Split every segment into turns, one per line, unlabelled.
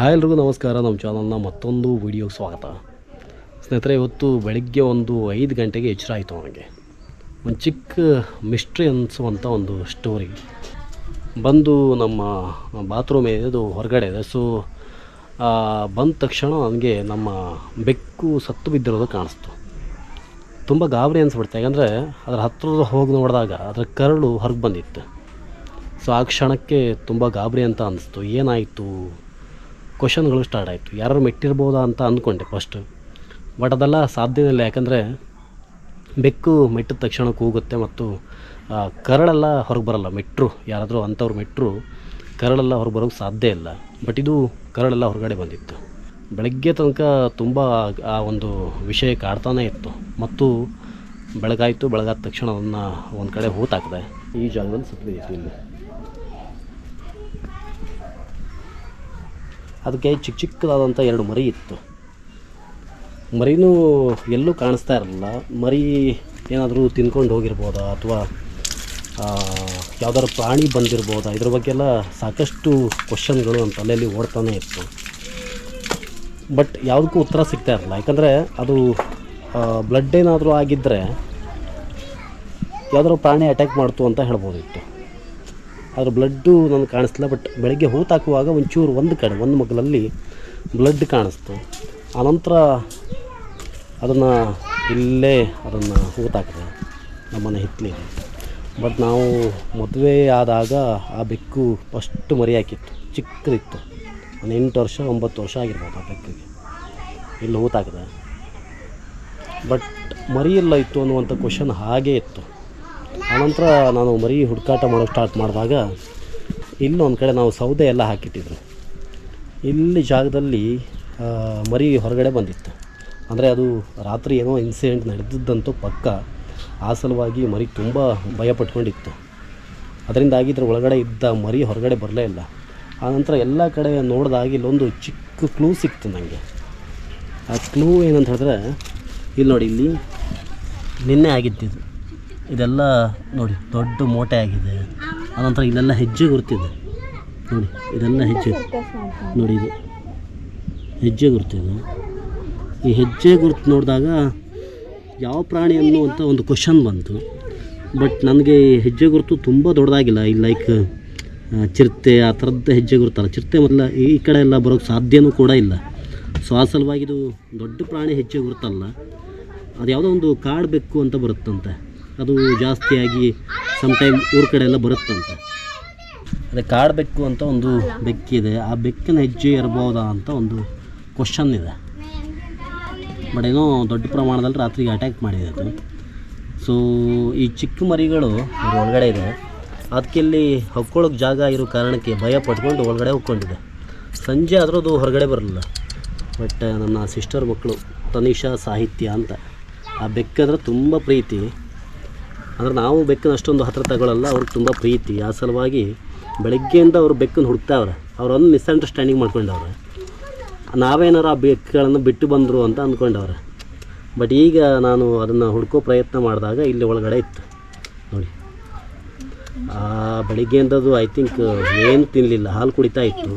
Hi ಎಲ್ರಿಗೂ ನಮಸ್ಕಾರ, ನಮ್ಮ ಚಾನಲ್ನ ಮತ್ತೊಂದು ವಿಡಿಯೋಗೆ ಸ್ವಾಗತ. ಸ್ನೇಹಿತರೆ, ಇವತ್ತು ಬೆಳಗ್ಗೆ ಒಂದು ಐದು ಗಂಟೆಗೆ ಎಚ್ಚರ ಆಯಿತು ನನಗೆ. ಒಂದು ಚಿಕ್ಕ ಮಿಸ್ಟ್ರಿ ಅನ್ನಿಸುವಂಥ ಒಂದು ಸ್ಟೋರಿ ಬಂದು ನಮ್ಮ ಬಾತ್ರೂಮ್ ಇದು ಹೊರಗಡೆ ಇದೆ. ಸೊ ಬಂದ ತಕ್ಷಣ ನನಗೆ ನಮ್ಮ ಬೆಕ್ಕು ಸತ್ತು ಬಿದ್ದಿರೋದು ಕಾಣಿಸ್ತು. ತುಂಬ ಗಾಬರಿ ಅನಿಸ್ಬಿಡ್ತು. ಯಾಕಂದರೆ ಅದರ ಹತ್ತಿರದ ಹೋಗಿ ನೋಡಿದಾಗ ಅದರ ಕರಳು ಹೊರಗೆ ಬಂದಿತ್ತು. ಸೊ ಆ ಕ್ಷಣಕ್ಕೆ ತುಂಬ ಗಾಬರಿ ಅಂತ ಅನಿಸ್ತು. ಏನಾಯಿತು? ಕ್ವಶನ್ಗಳು ಸ್ಟಾರ್ಟ್ ಆಯಿತು. ಯಾರು ಮೆಟ್ಟಿರ್ಬೋದಾ ಅಂತ ಅಂದ್ಕೊಂಡೆ ಫಸ್ಟ್ ಬಟ್ ಅದೆಲ್ಲ ಸಾಧ್ಯವೇ ಇಲ್ಲ. ಯಾಕಂದರೆ ಬೆಕ್ಕು ಮೆಟ್ಟಿದ ತಕ್ಷಣ ಕೂಗುತ್ತೆ ಮತ್ತು ಕರಳೆಲ್ಲ ಹೊರಗೆ ಬರಲ್ಲ. ಮೆಟ್ರು, ಯಾರಾದರೂ ಅಂಥವ್ರು ಮೆಟ್ರು, ಕರಳೆಲ್ಲ ಹೊರಗೆ ಬರೋಕ್ಕೆ ಸಾಧ್ಯ ಇಲ್ಲ. ಬಟ್ ಇದು ಕರಳೆಲ್ಲ ಹೊರಗಡೆ ಬಂದಿತ್ತು. ಬೆಳಗ್ಗೆ ತನಕ ತುಂಬ, ಆ, ಒಂದು ವಿಷಯ ಕಾಡ್ತಾನೇ ಇತ್ತು. ಮತ್ತು ಬೆಳಗಾಯಿತು, ಬೆಳಗಾದ ತಕ್ಷಣ ಅದನ್ನು ಒಂದು ಕಡೆ ಹೂತಾಕಿದೆ ಈ ಜಾಗದಲ್ಲಿ ಸತ್ತಿತ್ತು ಇಲ್ಲಿ ಅದಕ್ಕೆ ಚಿಕ್ಕ ಚಿಕ್ಕದಾದಂಥ ಎರಡು ಮರಿ ಇತ್ತು. ಮರಿನೂ ಎಲ್ಲೂ ಕಾಣಿಸ್ತಾ ಇರಲಿಲ್ಲ. ಮರಿ ಏನಾದರೂ ತಿನ್ಕೊಂಡು ಹೋಗಿರ್ಬೋದಾ ಅಥವಾ ಯಾವ್ದಾದ್ರು ಪ್ರಾಣಿ ಬಂದಿರ್ಬೋದಾ? ಇದ್ರ ಬಗ್ಗೆ ಎಲ್ಲ ಸಾಕಷ್ಟು ಕ್ವಶನ್ಗಳು ನಮ್ಮ ತಲೆಯಲ್ಲಿ ಓಡ್ತಾನೆ ಇತ್ತು. ಬಟ್ ಯಾವುದಕ್ಕೂ ಉತ್ತರ ಸಿಗ್ತಾ ಇರಲಿಲ್ಲ. ಯಾಕಂದರೆ ಅದು ಬ್ಲಡ್ ಏನಾದರೂ ಆಗಿದ್ದರೆ ಯಾವುದಾದ್ರು ಪ್ರಾಣಿ ಅಟ್ಯಾಕ್ ಮಾಡ್ತು ಅಂತ ಹೇಳ್ಬೋದಿತ್ತು. ಅದ್ರ ಬ್ಲಡ್ಡು ನನಗೆ ಕಾಣಿಸ್ತಿಲ್ಲ ಬಟ್ ಬೆಳಗ್ಗೆ ಹೂತಾಕುವಾಗ ಒಂಚೂರು ಒಂದು ಕಡೆ, ಒಂದು ಮಗ್ಲಲ್ಲಿ ಬ್ಲಡ್ ಕಾಣಿಸ್ತು. ಆನಂತರ ಅದನ್ನು ಇಲ್ಲೇ ಅದನ್ನು ಹೂತಾಕಿದೆ ನಮ್ಮನೆ ಹಿತ್ತಲಿ ಬಟ್ ನಾವು ಮದುವೆ ಆದಾಗ ಆ ಬೆಕ್ಕು ಫಸ್ಟ್ ಮರಿ ಹಾಕಿತ್ತು, ಚಿಕ್ಕದಿತ್ತು. ಒಂದು ಎಂಟು ವರ್ಷ, ಒಂಬತ್ತು ವರ್ಷ ಆಗಿರ್ಬೋದು ಆ ಬೆಕ್ಕಿಗೆ. ಇಲ್ಲಿ ಹೂತಾಕಿದೆ ಬಟ್ ಮರಿ ಎಲ್ಲ ಇತ್ತು ಅನ್ನುವಂಥ ಕ್ವಶನ್ ಹಾಗೇ ಇತ್ತು. ಆನಂತರ ನಾನು ಮರಿ ಹುಡುಕಾಟ ಮಾಡೋಕ್ಕೆ ಸ್ಟಾರ್ಟ್ ಮಾಡಿದಾಗ ಇಲ್ಲೊಂದು ಕಡೆ ನಾವು ಸೌದೆ ಎಲ್ಲ ಹಾಕಿಟ್ಟಿದ್ರು. ಇಲ್ಲಿ ಜಾಗದಲ್ಲಿ ಮರಿ ಹೊರಗಡೆ ಬಂದಿತ್ತು. ಅಂದರೆ ಅದು ರಾತ್ರಿ ಏನೋ ಇನ್ಸಿಡೆಂಟ್ ನಡೆದಿದ್ದಂತೂ ಪಕ್ಕ ಆ ಸಲುವಾಗಿ ಮರಿ ತುಂಬ ಭಯ ಪಟ್ಕೊಂಡಿತ್ತು. ಅದರಿಂದಾಗಿ ಇದ್ರ ಒಳಗಡೆ ಇದ್ದ ಮರಿ ಹೊರಗಡೆ ಬರಲೇ ಇಲ್ಲ. ಆನಂತರ ಎಲ್ಲ ಕಡೆ ನೋಡಿದಾಗ ಇಲ್ಲೊಂದು ಚಿಕ್ಕ ಕ್ಲೂ ಸಿಕ್ತು ನನಗೆ ಆ ಕ್ಲೂ ಏನಂತ ಹೇಳಿದ್ರೆ, ಇಲ್ಲಿ ನೋಡಿ, ಇಲ್ಲಿ ನಿನ್ನೆ ಆಗಿದ್ದಿದ್ದು ಇದೆಲ್ಲ ನೋಡಿ, ದೊಡ್ಡ ಮೋಟೆ ಆಗಿದೆ. ಅನಂತರ ಇಲ್ಲೆಲ್ಲ ಹೆಜ್ಜೆ ಗುರುತಿದೆ. ನೋಡಿ, ಇದೆಲ್ಲ ಹೆಜ್ಜೆ. ನೋಡಿ ಇದು. ಹೆಜ್ಜೆ ಗುರುತಿದೆ. ಈ ಹೆಜ್ಜೆ ಗುರುತು ನೋಡಿದಾಗ ಯಾವ ಪ್ರಾಣಿ ಅನ್ನುವಂಥ ಒಂದು ಕ್ವಶನ್ ಬಂತು. ಬಟ್ ನನಗೆ ಈ ಹೆಜ್ಜೆ ಗುರುತು ತುಂಬ ದೊಡ್ಡದಾಗಿಲ್ಲ. ಈ ಲೈಕ್ ಚಿರತೆ, ಆ ಥರದ್ದು ಹೆಜ್ಜೆ ಗುರುತಲ್ಲ. ಚಿರತೆ ಮೊದಲ ಈ ಕಡೆ ಎಲ್ಲ ಬರೋಕ್ಕೆ ಸಾಧ್ಯನೂ ಕೂಡ ಇಲ್ಲ. ಸೊ ಆ ಸಲುವಾಗಿ ಇದು ದೊಡ್ಡ ಪ್ರಾಣಿ ಹೆಜ್ಜೆ ಗುರುತಲ್ಲ. ಅದು ಯಾವುದೋ ಒಂದು ಕಾಡು ಬೆಕ್ಕು ಅಂತ ಬರುತ್ತಂತೆ. ಅದು ಜಾಸ್ತಿಯಾಗಿ ಟೈಮ್ ಊರ ಕಡೆ ಎಲ್ಲ ಬರುತ್ತಂತ. ಅದೇ ಕಾಡು ಬೆಕ್ಕು ಅಂತ ಒಂದು ಬೆಕ್ಕಿದೆ. ಆ ಬೆಕ್ಕಿನ ಹೆಜ್ಜೆ ಇರ್ಬೋದಾ ಅಂತ ಒಂದು ಕ್ವಶನ್ ಇದೆ. ಬಟ್ ಏನೋ ದೊಡ್ಡ ಪ್ರಮಾಣದಲ್ಲಿ ರಾತ್ರಿಗೆ ಅಟ್ಯಾಕ್ ಮಾಡಿದೆ ಅದು. ಸೊ ಈ ಚಿಕ್ಕ ಮರಿಗಳು ಒಳಗಡೆ ಇದೆ. ಅದಕ್ಕೆ ಇಲ್ಲಿ ಹೊಕ್ಕೊಳ್ಳೋಕೆ ಜಾಗ ಇರೋ ಕಾರಣಕ್ಕೆ ಭಯ ಪಟ್ಕೊಂಡು ಒಳಗಡೆ ಹೋಗ್ಕೊಂಡಿದೆ. ಸಂಜೆ ಆದರೂ ಅದು ಹೊರಗಡೆ ಬರಲಿಲ್ಲ. ಬಟ್ ನನ್ನ ಸಿಸ್ಟರ್ ಮಕ್ಕಳು ತನಿಷಾ ಸಾಹಿತ್ಯ ಅಂತ. ಆ ಬೆಕ್ಕಾದ್ರೆ ತುಂಬ ಪ್ರೀತಿ. ಅಂದರೆ ನಾವು ಬೆಕ್ಕನ್ನು ಅಷ್ಟೊಂದು ಹತ್ರ ತಗೊಳ್ಳಲ್ಲ ಅವ್ರಿಗೆ ತುಂಬ ಪ್ರೀತಿ. ಆ ಸಲುವಾಗಿ ಬೆಳಗ್ಗೆಯಿಂದ ಅವರು ಬೆಕ್ಕನ್ನು ಹುಡುಕ್ತಾವ್ರೆ. ಅವರೊಂದು ಮಿಸ್ಅಂಡರ್ಸ್ಟ್ಯಾಂಡಿಂಗ್ ಮಾಡ್ಕೊಂಡವ್ರೆ. ನಾವೇನಾರು ಆ ಬೆಕ್ಕುಗಳನ್ನು ಬಿಟ್ಟು ಬಂದರು ಅಂತ ಅಂದ್ಕೊಂಡವ್ರೆ. ಬಟ್ ಈಗ ನಾನು ಅದನ್ನು ಹುಡ್ಕೋ ಪ್ರಯತ್ನ ಮಾಡಿದಾಗ ಇಲ್ಲಿ ಒಳಗಡೆ ಇತ್ತು. ನೋಡಿ. ಆ ಬೆಳಿಗ್ಗೆಯಿಂದದು ಐ ಥಿಂಕ್ ಏನು ತಿನ್ನಲಿಲ್ಲ ಹಾಲು ಕುಡಿತಾ ಇತ್ತು.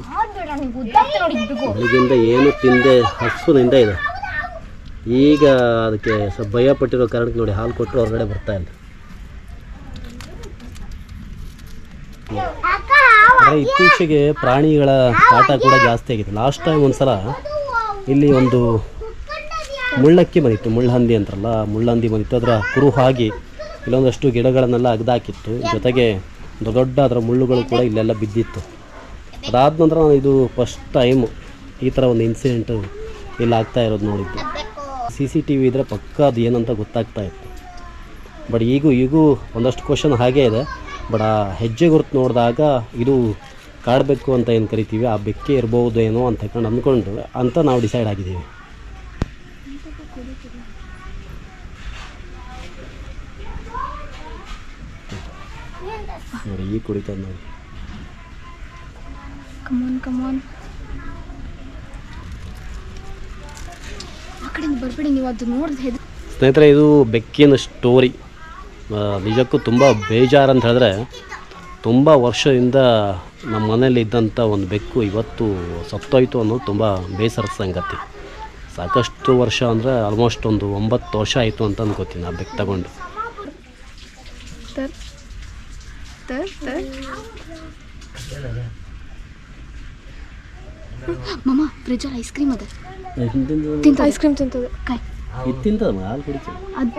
ಬೆಳಿಗ್ಗೆಯಿಂದ ಏನು ತಿಂದೆ ಹಸುನಿಂದ ಇದೆ. ಈಗ ಅದಕ್ಕೆ ಸ್ವಲ್ಪ ಭಯ ಪಟ್ಟಿರೋ ಕಾರಣಕ್ಕೆ ನೋಡಿ ಹಾಲು ಕೊಟ್ಟರು ಹೊರಗಡೆ ಬರ್ತಾ ಇಲ್ಲ. ಆದರೆ ಇತ್ತೀಚೆಗೆ ಪ್ರಾಣಿಗಳ ಕಾಟ ಕೂಡ ಜಾಸ್ತಿ ಆಗಿದೆ ಲಾಸ್ಟ್ ಟೈಮ್ ಒಂದು ಸಲ ಇಲ್ಲಿ ಒಂದು ಮುಳ್ಳಕ್ಕಿ ಬಂದಿತ್ತು. ಮುಳ್ಳಹಂದಿ ಅಂತಾರಲ್ಲ ಮುಳ್ಳಹಂದಿ ಬಂದಿತ್ತು. ಅದರ ಕುರು ಹಾಗೆ ಇಲ್ಲೊಂದಷ್ಟು ಗಿಡಗಳನ್ನೆಲ್ಲ ಅಗ್ದಾಕಿತ್ತು. ಜೊತೆಗೆ ದೊಡ್ಡ ದೊಡ್ಡ ಅದರ ಮುಳ್ಳುಗಳು ಕೂಡ ಇಲ್ಲೆಲ್ಲ ಬಿದ್ದಿತ್ತು. ಅದಾದ ನಂತರ ನಾನು ಇದು ಫಸ್ಟ್ ಟೈಮ್ ಈ ಥರ ಒಂದು ಇನ್ಸಿಡೆಂಟ್ ಇಲ್ಲಿ ಆಗ್ತಾ ಇರೋದು ನೋಡಿದ್ದು. ಸಿ ಸಿ ಟಿ ವಿ ಇದ್ರೆ ಪಕ್ಕ ಅದು ಏನಂತ ಗೊತ್ತಾಗ್ತಾ ಇತ್ತು. ಬಟ್ ಈಗೂ ಈಗೂ ಒಂದಷ್ಟು ಕ್ವಶನ್ ಹಾಗೇ ಇದೆ. ಬಟ್ ಆ ಹೆಜ್ಜೆ ಗುರುತು ನೋಡಿದಾಗ ಇದು ಕಾಡಬೇಕು ಅಂತ ಏನು ಕರಿತೀವಿ? ಆ ಬೆಕ್ಕೆ ಇರ್ಬೋದೇನೋ ಅಂತ ಅಂತಕೊಂಡು ಅಂದ್ಕೊಂಡು ಅಂತ ನಾವು ಡಿಸೈಡ್ ಆಗಿದ್ದೀವಿ. ನೋಡಿ ಈ ಕುಡಿತದ ನೋಡಿ.
ಕಮೋನ್ ಕಮೋನ್ ಆ ಕಡೆಯಿಂದ ಬರ್ಬೇಡಿ ನೀವು ಅದು ನೋಡಿದ್ರೆ
ಸ್ನೇಹಿತರೆ ಇದು ಬೆಕ್ಕಿನ ಸ್ಟೋರಿ ನಿಜಕ್ಕೂ ತುಂಬ ಬೇಜಾರು ಅಂತ ಹೇಳಿದ್ರೆ ತುಂಬ ವರ್ಷದಿಂದ ನಮ್ಮ ಮನೇಲಿ ಇದ್ದಂಥ ಒಂದು ಬೆಕ್ಕು ಇವತ್ತು ಸತ್ತೋಯ್ತು ಅನ್ನೋದು ತುಂಬ ಬೇಸರದ ಸಂಗತಿ. ಸಾಕಷ್ಟು ವರ್ಷ ಅಂದರೆ ಆಲ್ಮೋಸ್ಟ್ ಒಂದು ಒಂಬತ್ತು ವರ್ಷ ಆಯಿತು ಅಂತ ಅನ್ಕೋತೀನಿ ಆ ಬೆಕ್ಕು ತಗೊಂಡು.
ಮಮ್ಮ ಐಸ್ ಕ್ರೀಮ್ ಅದ. ತಿಂತ ಐಸ್ ಕ್ರೀಮ್ ತಿಂತದೆ. ಕೈ
ಇದು ತಿಂತದ ಹಾಲು
ಅದು